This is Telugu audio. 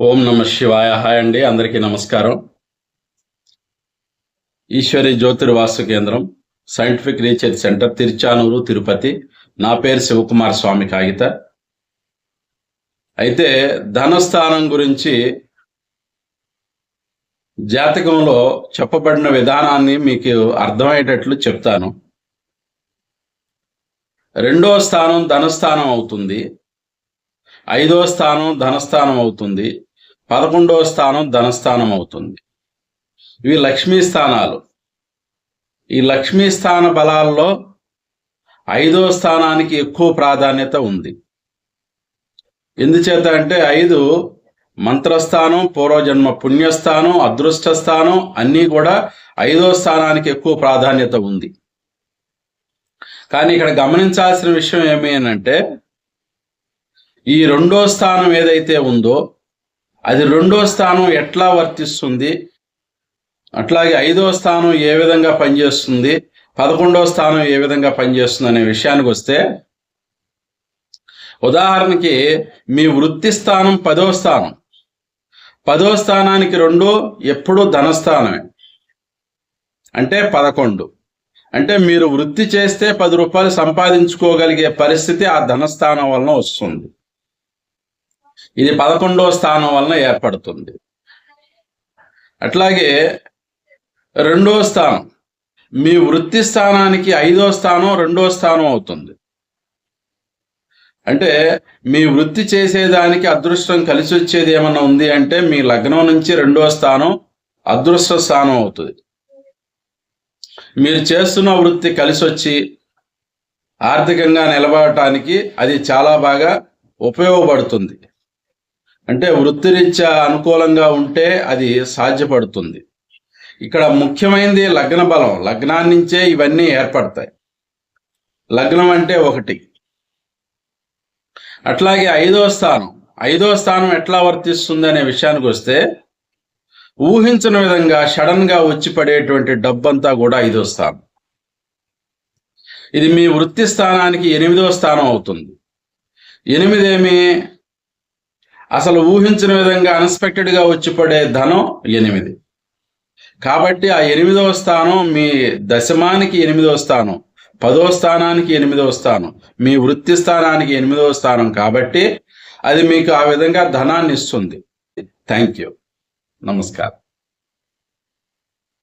ఓం నమ శివాయ. హాయ్ అండి అందరికీ నమస్కారం. ఈశ్వరి జ్యోతిర్వాసు కేంద్రం scientific research centre Tiruchanur Tirupati. నా పేరు శివకుమార్ స్వామి కాగిత. అయితే ధనస్థానం గురించి జాతకంలో చెప్పబడిన విధానాన్ని మీకు అర్థమయ్యేటట్లు చెప్తాను. రెండో స్థానం ధనస్థానం అవుతుంది. ఐదో స్థానం ధనస్థానం అవుతుంది. పదకొండవ స్థానం ధనస్థానం అవుతుంది. ఇవి లక్ష్మీ స్థానాలు. ఈ లక్ష్మీ స్థాన బలాల్లో ఐదో స్థానానికి ఎక్కువ ప్రాధాన్యత ఉంది. ఎందుచేత అంటే ఐదు మంత్రస్థానం పూర్వజన్మ పుణ్యస్థానం అదృష్ట స్థానం అన్నీ కూడా ఐదో స్థానానికి ఎక్కువ ప్రాధాన్యత ఉంది. కానీ ఇక్కడ గమనించాల్సిన విషయం ఏమి అంటే ఈ రెండో స్థానం ఏదైతే ఉందో అది రెండో స్థానం ఎట్లా వర్తిస్తుంది? అట్లాగే ఐదో స్థానం ఏ విధంగా పనిచేస్తుంది? పదకొండో స్థానం ఏ విధంగా పనిచేస్తుంది అనే విషయానికి వస్తే ఉదాహరణకి మీ వృత్తి స్థానం పదో స్థానం. పదో స్థానానికి రెండు ఎప్పుడూ ధనస్థానమే. అంటే పదకొండు. అంటే మీరు వృత్తి చేస్తే పది రూపాయలు సంపాదించుకోగలిగే పరిస్థితి ఆ ధనస్థానం వలన వస్తుంది. ఇది పదకొండవ స్థానం వలన ఏర్పడుతుంది. అట్లాగే రెండో స్థానం మీ వృత్తి స్థానానికి ఐదో స్థానం రెండో స్థానం అవుతుంది. అంటే మీ వృత్తి చేసేదానికి అదృష్టం కలిసి వచ్చేది ఏమన్నా ఉంది అంటే మీ లగ్నం నుంచి రెండో స్థానం అదృష్ట స్థానం అవుతుంది. మీరు చేస్తున్న వృత్తి కలిసి వచ్చి ఆర్థికంగా నిలబడటానికి అది చాలా బాగా ఉపయోగపడుతుంది. అంటే వృత్తిరీత్యా అనుకూలంగా ఉంటే అది సాధ్యపడుతుంది. ఇక్కడ ముఖ్యమైనది లగ్న బలం. లగ్నాన్నించే ఇవన్నీ ఏర్పడతాయి. లగ్నం అంటే ఒకటి. అట్లాగే ఐదో స్థానం. ఐదో స్థానం ఎట్లా వర్తిస్తుంది అనే విషయానికి వస్తే ఊహించిన విధంగా సడన్గా వచ్చి పడేటువంటి డబ్బంతా కూడా ఐదో స్థానం. ఇది మీ వృత్తి స్థానానికి ఎనిమిదో స్థానం అవుతుంది. ఎనిమిదేమి? అసలు ఊహించిన విధంగా అన్ఎక్స్పెక్టెడ్గా వచ్చిపడే వచ్చి పడే ధనం ఎనిమిది. కాబట్టి ఆ ఎనిమిదవ స్థానం మీ దశమానికి ఎనిమిదవ స్థానం పదో స్థానానికి ఎనిమిదవ స్థానం మీ వృత్తి స్థానానికి ఎనిమిదవ స్థానం కాబట్టి అది మీకు ఆ విధంగా ధనాన్ని ఇస్తుంది. థ్యాంక్ యూ నమస్కారం.